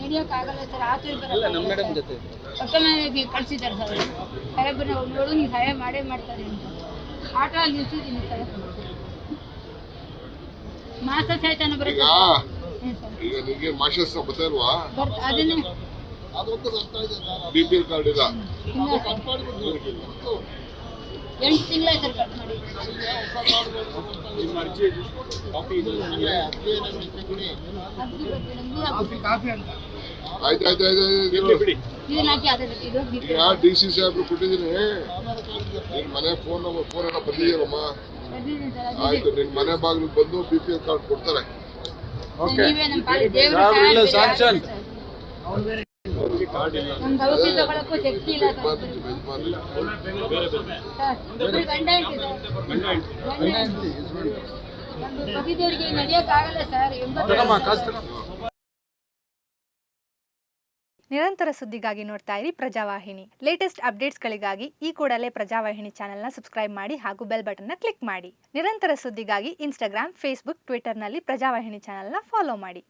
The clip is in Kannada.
ನಡೆಯೋಕ್ಕಾಗಲ್ಲ ಸರ್ ಮೇಡಮ್ ಜೊತೆ. ಪಕ್ಕ ಮನೆಗೆ ಕಳಿಸಿದ್ದಾರೆ ಸರ್ ಸಾಹೇಬ್ರ ನೋಡು ನೀವು ಸಹಾಯ ಮಾಡೇ ಮಾಡ್ತಾರೆ ಅಂತ. ಆಟೋ ಅಲ್ಲಿ ನಿಲ್ಸಿದ್ದೀನಿ ಸರ್. ಮಾಸ ಸಹಿತ ಬರುತ್ತೆ ಈಗ ನಿಮಗೆ ಮಾಸ್ಟರ್ಸ್ ಬರ್ತಾ ಇಲ್ವಾ? ಬರ್ತ ಅದನ್ನೇ ಬಿ ಪಿ ಎಲ್ ಕಾರ್ಡ್ ಇಲ್ಲ ಎಂಟು ತಿಂಗಳಾಯ್ತು ಕಟ್ ಮಾಡಿ. ಆಯ್ತು ಆಯ್ತು ಆಯ್ತು ಡಿ ಸಿ ಸಾಹೇಬ್ರು ಕೊಟ್ಟಿದ್ದೀನಿ. ನಿನ್ ಮನೆ ಫೋನ್ ನಂಬರ್ ಫೋನ್ ಎಲ್ಲ ಬಂದಿದ್ದೀರಮ್ಮ ಬರ್ದಿದ್ದೀನಿ ಆಯ್ತು ನಿನ್ ಮನೆ ಬಾಗಿಲು ಬಂದು ಬಿ ಪಿ ಎಲ್ ಕಾರ್ಡ್ ಕೊಡ್ತಾರೆ. ಓಕೆ ನೀವೇ ನಮ್ಗೆ ಔಷಧಿ ತಗೊಳಕ್ಕೂ ಶಕ್ತಿ ಇಲ್ಲ ಸರ್. ಯಜಮಾನ್ರು, ಯಜಮಾನ್ರು. ಸರ್ ಇಬ್ರು ಗಂಡ ಸರ್. ಗಂಡ ನಮ್ದು ಪತಿದೇವರಿಗೆ ನಡೆಯೋಕ್ಕಾಗಲ್ಲ ಸರ್ ಎಂಬತ್ತು ತಗಮ್ಮ ಕಾಸು ತಗೋ ನಿರಂತರ ಸುದ್ದಿಗಾಗಿ ನೋಡ್ತಾ ಇರಿ ಪ್ರಜಾವಾಹಿನಿ. ಲೇಟೆಸ್ಟ್ ಅಪ್ಡೇಟ್ಸ್ಗಳಿಗಾಗಿ ಈ ಕೂಡಲೇ ಪ್ರಜಾವಾಹಿನಿ ಚಾನೆಲ್ನ ಸಬ್ಸ್ಕ್ರೈಬ್ ಮಾಡಿ ಹಾಗೂ ಬೆಲ್ ಬಟನ್ನ ಕ್ಲಿಕ್ ಮಾಡಿ. ನಿರಂತರ ಸುದ್ದಿಗಾಗಿ ಇನ್ಸ್ಟಾಗ್ರಾಮ್ ಫೇಸ್ಬುಕ್ ಟ್ವಿಟರ್ನಲ್ಲಿ ಪ್ರಜಾವಾಹಿನಿ ಚಾನೆಲ್ನ ಫಾಲೋ ಮಾಡಿ.